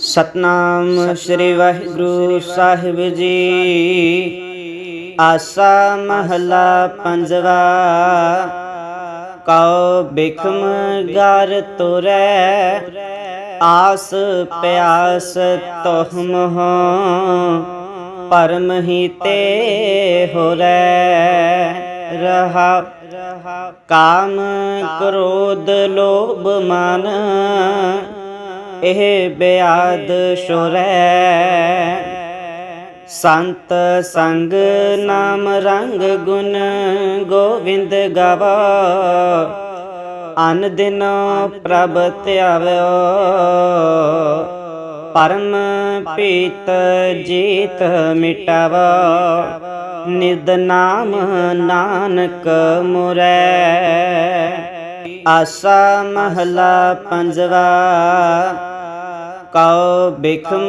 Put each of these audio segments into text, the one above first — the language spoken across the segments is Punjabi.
ਸਤਨਾਮ ਸ੍ਰੀ ਵਾਹਿਗੁਰੂ ਸਾਹਿਬ ਜੀ। ਆਸਾ ਮਹਲਾ ਪੰਜਵਾ। ਕਉ ਬਿਖਮ ਗਰ ਤੁਰੈ। ਆਸ ਪਿਆਸ ਤੋਹਮ ਹੋ। ਪਰਮ ਹੀ ਤੇ ਹੋਰੈ ਰਹਾ ਕਾਮ ਕ੍ਰੋਧ ਲੋਭ ਮਨ। ਇਹ ਬਿਆਦ ਸ਼ੁਰੈ। ਸੰਤ ਸੰਗ ਨਾਮ ਰੰਗ ਗੁਣ ਗੋਵਿੰਦ ਗਵਾ। ਅਨ ਦਿਨ ਪ੍ਰਭ ਧਿਆਵਿਓ। ਪਰਮ ਪੀਤ ਜੀਤ ਮਿਟਾਵਾ। ਨਿਦ ਨਾਮ ਨਾਨਕ ਮੁਰੈ। ਆਸਾ ਮਹਲਾ ਪੰਜਵਾ। ਕਉ ਬਿਖਮ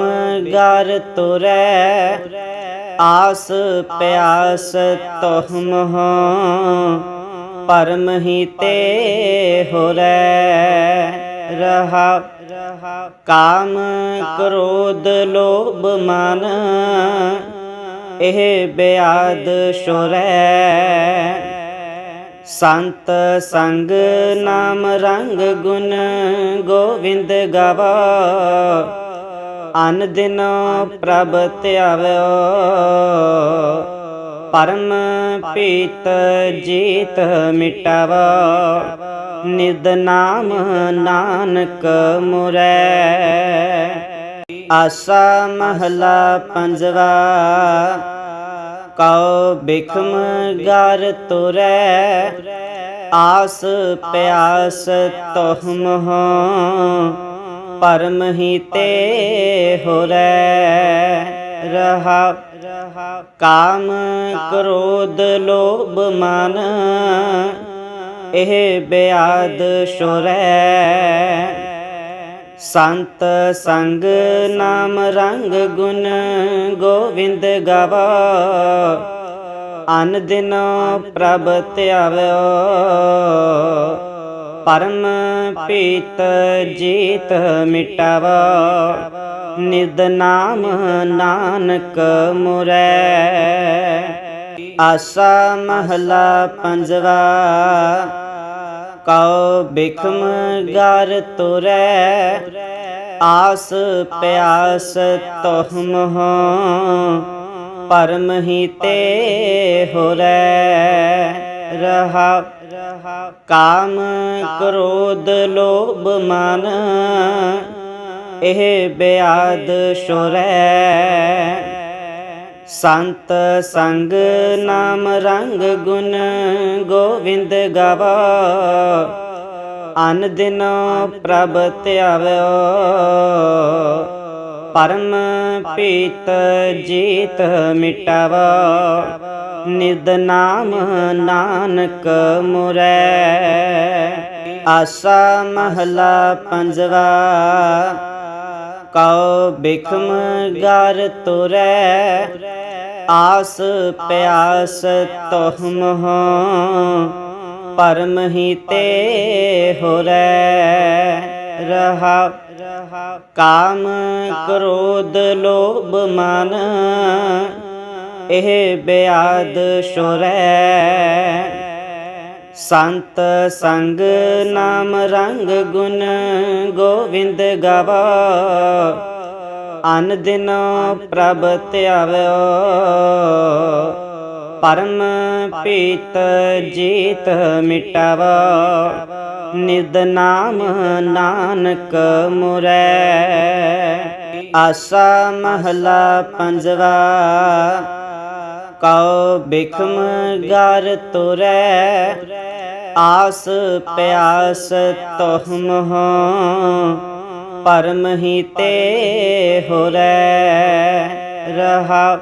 ਗਰ ਤੁਰੈ, ਆਸ ਪਿਆਸ ਤੋਹਮ ਹੋ, ਪਰਮ ਹੀ ਤੇ ਹੋਰੈ। ਰਹਾ, ਕਾਮ ਕ੍ਰੋਧ ਲੋਭ ਮਨ, ਇਹ ਬਿਆਦ ਸ਼ੁਰੈ। ਸੰਤ ਸੰਗ ਨਾਮ ਰੰਗ ਗੁਣ ਗੋਵਿੰਦ ਗਾਵਾ। ਅਨ ਦਿਨ ਪ੍ਰਭ ਧਿਆਵਿਓ ਪਰਮ ਪੀਤ ਜੀਤ ਮਿਟਾਵਾ। ਨਿਦ ਨਾਮ ਨਾਨਕ ਮੁਰੈ। ਆਸਾ ਮਹਲਾ ਪੰਜਵਾ। ਕਉ ਬਿਖਮ ਗਰ ਤੁਰੈ, ਆਸ ਪਿਆਸ ਤੋਹਮ ਹੋ, ਪਰਮ ਹੀ ਤੇ ਹੋਰੈ, ਰਹਾ ਕਾਮ ਕ੍ਰੋਧ ਲੋਭ ਮਨ, ਇਹ ਬਿਆਦ ਸ਼ੁਰੈ। ਸੰਤ ਸੰਗ ਨਾਮ ਰੰਗ ਗੁਣ ਗੋਵਿੰਦ ਗਾਵਾ। ਅਨ ਦਿਨ ਪ੍ਰਭ ਧਿਆਵਿਓ, ਪਰਮ ਪੀਤ ਜੀਤ ਮਿਟਾਵਾ। ਨਿਦ ਨਾਮ ਨਾਨਕ ਮੁਰੈ, ਆਸਾ ਮਹਲਾ ਪੰਜਵਾ। ਕਉ ਬਿਖਮ ਗਰ ਤੁਰੈ, ਆਸ ਪਿਆਸ ਤੋਹਮ ਹੋ, ਪਰਮ ਹੀ ਤੇ ਹੋਰੈ, ਰਹਾ ਕਾਮ ਕ੍ਰੋਧ ਲੋਭ ਮਨ, ਇਹ ਬਿਆਦ ਸ਼ੁਰੈ। ਸੰਤ ਸੰਗ ਨਾਮ ਰੰਗ ਗੁਣ ਗੋਵਿੰਦ ਗਾਵਾ। ਅਨ ਦਿਨ ਪ੍ਰਭ ਧਿਆਵਿਓ ਪਰਮ ਪੀਤ ਜੀਤ ਮਿਟਾਵਾ। ਨਿਦ ਨਾਮ ਨਾਨਕ ਮੁਰੈ। ਆਸਾ ਮਹਲਾ ਪੰਜਵਾ। ਕਉ ਬਿਖਮ ਗਰ ਤੁਰੈ। ਆਸ ਪਿਆਸ ਤੋਹਮ ਹੋ ਪਰਮ ਹੀ ਤੇ ਹੋਰੈ ਰਹਾ। ਕਾਮ ਕ੍ਰੋਧ ਲੋਭ ਮਨ, ਇਹ ਬਿਆਦ ਸ਼ੁਰੈ। ਸੰਤ ਸੰਗ ਨਾਮ ਰੰਗ ਗੁਣ ਗੋਵਿੰਦ ਗਵਾ। ਅਨ ਦਿਨ ਪ੍ਰਭ ਧਿਆਵਿਓ ਪਰਮ ਪੀਤ ਜੀਤ ਮਿਟਾਵਾ। ਨਿਦ ਨਾਮ ਨਾਨਕ ਮੁਰੈ। ਆਸਾ ਮਹਲਾ ਪੰਜਵਾ। ਕਉ ਬਿਖਮ ਗਰ ਤੁਰੈ। ਆਸ ਪਿਆਸ ਤੋਹਮ ਹੋ ਪਰਮ ਹੀ ਤੇ ਹੋਰੈ। ਰਹਾ,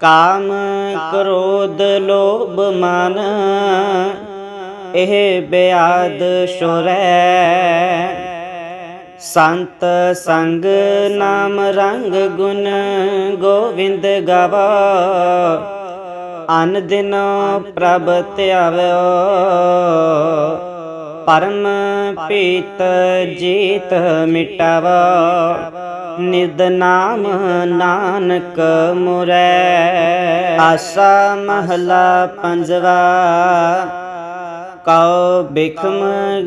ਕਾਮ ਕ੍ਰੋਧ ਲੋਭ ਮਨ। ਇਹ ਬਿਆਦ ਸ਼ੁਰੈ। ਸੰਤ ਸੰਗ ਨਾਮ ਰੰਗ ਗੁਣ ਗੋਵਿੰਦ ਗਵਾ। ਅਨ ਦਿਨ ਪ੍ਰਭ ਧਿਆਵਿਓ ਪਰਮ ਪੀਤ ਜੀਤ ਮਿਟਾਵਾ, ਨਿਦ ਨਾਮ ਨਾਨਕ ਮੁਰੈ। ਆਸਾ ਮਹਲਾ ਪੰਜਵਾ, ਕਉ ਬਿਖਮ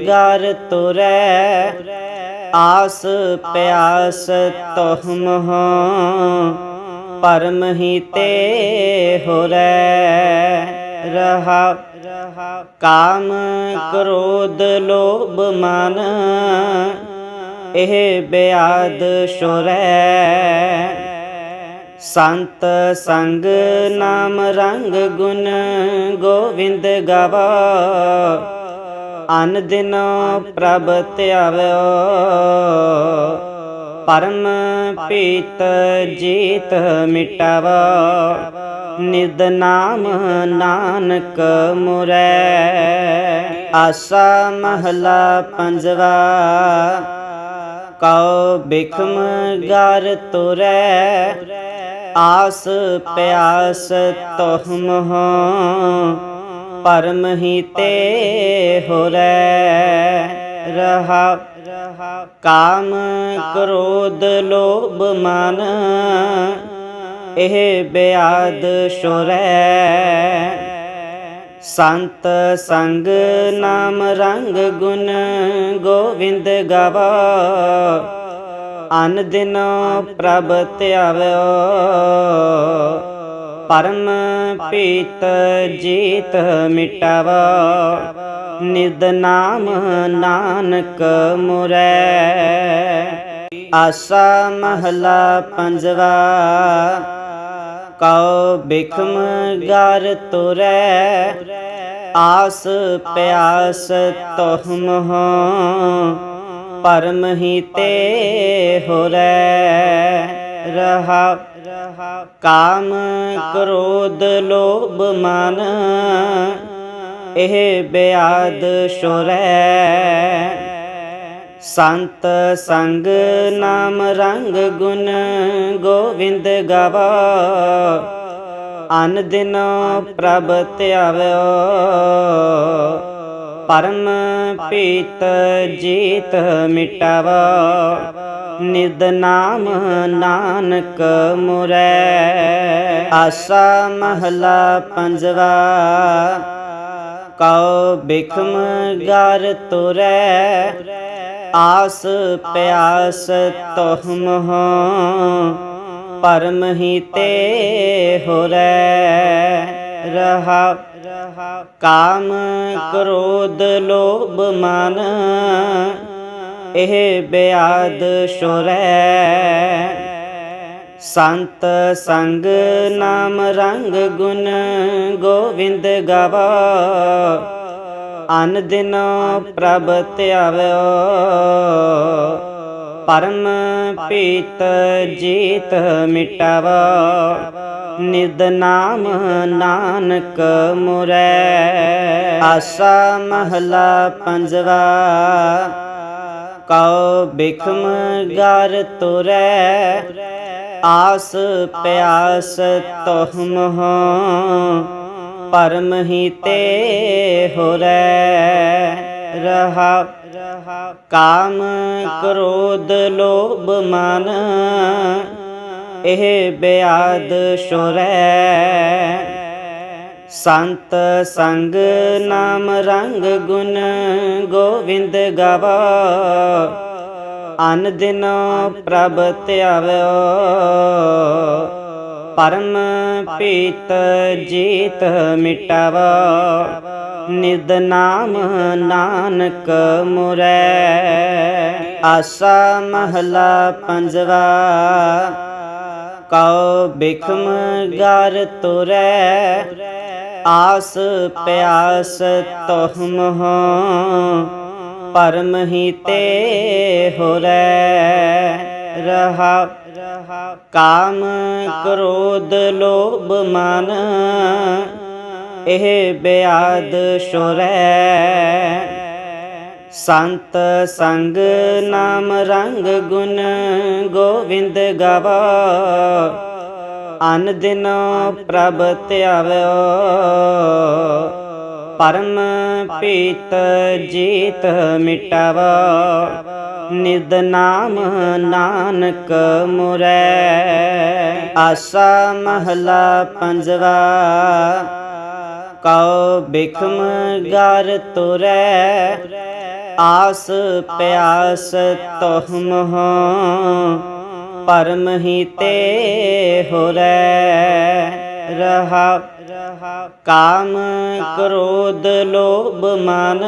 ਗਰ ਤੁਰੈ। ਆਸ ਪਿਆਸ ਤੋਹਮ ਹੋ ਪਰਮ ਹੀ ਤੇ ਹੋਰੈ ਰਹਾ ਕਾਮ ਕ੍ਰੋਧ ਲੋਭ ਮਨ ਇਹ ਬਿਆਦ ਸ਼ੁਰੈ। ਸੰਤ ਸੰਗ ਨਾਮ ਰੰਗ ਗੁਣ ਗੋਵਿੰਦ ਗਾਵਾ। ਅਨ ਦਿਨ ਪ੍ਰਭ ਧਿਆਵਿਓ ਪਰਮ ਪੀਤ ਜੀਤ ਮਿਟਾਵਾ। ਨਿਦ ਨਾਮ ਨਾਨਕ ਮੁਰੈ। ਆਸਾ ਮਹਲਾ ਪੰਜਵਾ। ਕਉ ਬਿਖਮ ਗਰ ਤੁਰੈ। ਆਸ ਪਿਆਸ ਤੋਹਮ ਹੋ ਪਰਮ ਹੀ ਤੇ ਹੋਰੈ ਰਹਾ ਕਾਮ ਕ੍ਰੋਧ ਲੋਭ ਮਨ, ਇਹ ਬਿਆਦ ਸ਼ੁਰੈ। ਸੰਤ ਸੰਗ ਨਾਮ ਰੰਗ ਗੁਣ ਗੋਵਿੰਦ ਗਵਾ। ਅਨ ਦਿਨ ਪ੍ਰਭ ਧਿਆਵਿਓ ਪਰਮ ਪੀਤ ਜੀਤ ਮਿਟਾਵਾ। ਨਿਦ ਨਾਮ ਨਾਨਕ ਮੁਰੈ। ਆਸਾ ਮਹਲਾ ਪੰਜਵਾ, ਕਉ ਬਿਖਮ ਗਰ ਤੁਰੈ। ਆਸ ਪਿਆਸ ਤੋਹਮ ਹੋ ਪਰਮ ਹੀ ਤੇ ਹੋਰੈ। ਰਹਾ, ਕਾਮ ਕ੍ਰੋਧ ਲੋਭ ਮਨ ਇਹ ਬਿਆਦ ਸ਼ੁਰੈ। ਸੰਤ ਸੰਗ ਨਾਮ ਰੰਗ ਗੁਣ ਗੋਵਿੰਦ ਗਵਾ। ਅਨ ਦਿਨ ਪ੍ਰਭ ਧਿਆਵਿਓ। ਪਰਮ ਪੀਤ ਜੀਤ ਮਿਟਾਵਾ। ਨਿਦ ਨਾਮ ਨਾਨਕ ਮੁਰੈ। ਆਸਾ ਮਹਲਾ ਪੰਜਵਾ। ਕਉ ਬਿਖਮ ਗਰ ਤੁਰੈ, ਆਸ ਪਿਆਸ ਤੋਹਮ ਹੋ, ਪਰਮ ਹੀ ਤੇ ਹੋਰੈ। ਰਹਾ ਕਾਮ ਕ੍ਰੋਧ ਲੋਭ ਮਨ, ਇਹ ਬਿਆਦ ਸ਼ੁਰੈ। ਸੰਤ ਸੰਗ ਨਾਮ ਰੰਗ ਗੁਣ ਗੋਵਿੰਦ ਗਾਵਾ। ਅਨ ਦਿਨ ਪ੍ਰਭ ਧਿਆਵਿਓ ਪਰਮ ਪੀਤ ਜੀਤ ਮਿਟਾਵਾ। ਨਿਦ ਨਾਮ ਨਾਨਕ ਮੁਰੈ। ਆਸਾ ਮਹਲਾ ਪੰਜਵਾ। ਕਉ ਬਿਖਮ ਗਰ ਤੁਰੈ। ਆਸ ਪਿਆਸ ਤੋਹਮ ਹੋ, ਪਰਮ ਹੀ ਤੇ ਹੋਰੈ ਰਹਾ। ਕਾਮ ਕ੍ਰੋਧ ਲੋਭ ਮਨ, ਇਹ ਬਿਆਦ ਸ਼ੁਰੈ। ਸੰਤ ਸੰਗ ਨਾਮ ਰੰਗ ਗੁਣ ਗੋਵਿੰਦ ਗਵਾ। ਅਨ ਦਿਨ ਪ੍ਰਭ ਧਿਆਵਿਓ ਪਰਮ ਪੀਤ ਜੀਤ ਮਿਟਾਵਾ। ਨਿਦ ਨਾਮ ਨਾਨਕ ਮੁਰੈ। ਆਸਾ ਮਹਲਾ ਪੰਜਵਾ। ਕਉ ਬਿਖਮ ਗਰ ਤੁਰੈ। ਆਸ ਪਿਆਸ ਤੋਹਮ ਹੋ ਪਰਮ ਹੀ ਤੇ ਹੋਰੈ ਰਹਾ। ਕਾਮ ਕ੍ਰੋਧ ਲੋਭ ਮਨ, ਇਹ ਬਿਆਦ ਸ਼ੁਰੈ। ਸੰਤ ਸੰਗ ਨਾਮ ਰੰਗ ਗੁਣ ਗੋਵਿੰਦ ਗਵਾ। ਅਨ ਦਿਨ ਪ੍ਰਭ ਧਿਆਵਿਓ ਪਰਮ ਪੀਤ ਜੀਤ ਮਿਟਾਵਾ, ਨਿਦ ਨਾਮ ਨਾਨਕ ਮੁਰੈ। ਆਸਾ ਮਹਲਾ ਪੰਜਵਾ, ਕਉ ਬਿਖਮ ਗਰ ਤੁਰੈ, ਆਸ ਪਿਆਸ ਤੋਹਮ ਹੋ ਪਰਮ ਹੀ ਤੇ ਹੋਰੈ ਰਹਾ ਕਾਮ ਕ੍ਰੋਧ ਲੋਭ ਮਨ,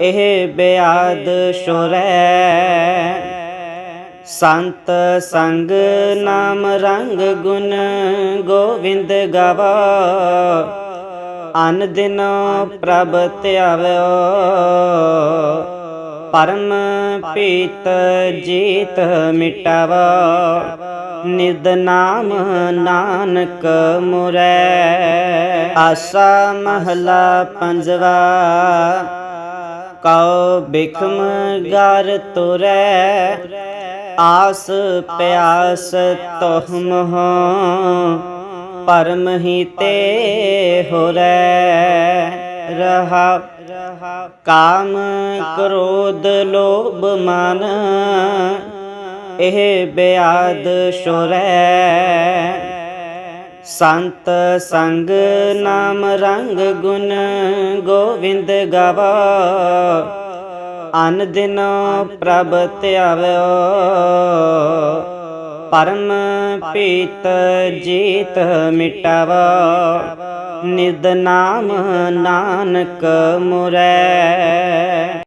ਇਹ ਬਿਆਦ ਸ਼ੁਰੈ। ਸੰਤ ਸੰਗ ਨਾਮ ਰੰਗ ਗੁਣ ਗੋਵਿੰਦ ਗਵਾ। ਅਨ ਦਿਨ ਪ੍ਰਭ ਧਿਆਵਿਓ ਪਰਮ ਪੀਤ ਜੀਤ ਮਿਟਾਵਾ। ਨਿਦ ਨਾਮ ਨਾਨਕ ਮੁਰੈ। ਆਸਾ ਮਹਲਾ ਪੰਜਵਾ, ਕਉ ਬਿਖਮ ਗਰ ਤੁਰੈ। ਆਸ ਪਿਆਸ ਤੋਹਮ ਹੋ ਪਰਮ ਹੀ ਤੇ ਹੋਰੈ। ਰਹਾ, ਕਾਮ ਕ੍ਰੋਧ ਲੋਭ ਮਨ ਇਹ ਬਿਆਦ ਸ਼ੁਰੈ। ਸੰਤ ਸੰਗ ਨਾਮ ਰੰਗ ਗੁਣ ਗੋਵਿੰਦ ਗਾਵਾ। ਅਨ ਦਿਨ ਪ੍ਰਭ ਧਿਆਵਿਓ ਪਰਮ ਪੀਤ ਜੀਤ ਮਿਟਾਵਾ। ਨਿਦ ਨਾਮ ਨਾਨਕ ਮੁਰੈ।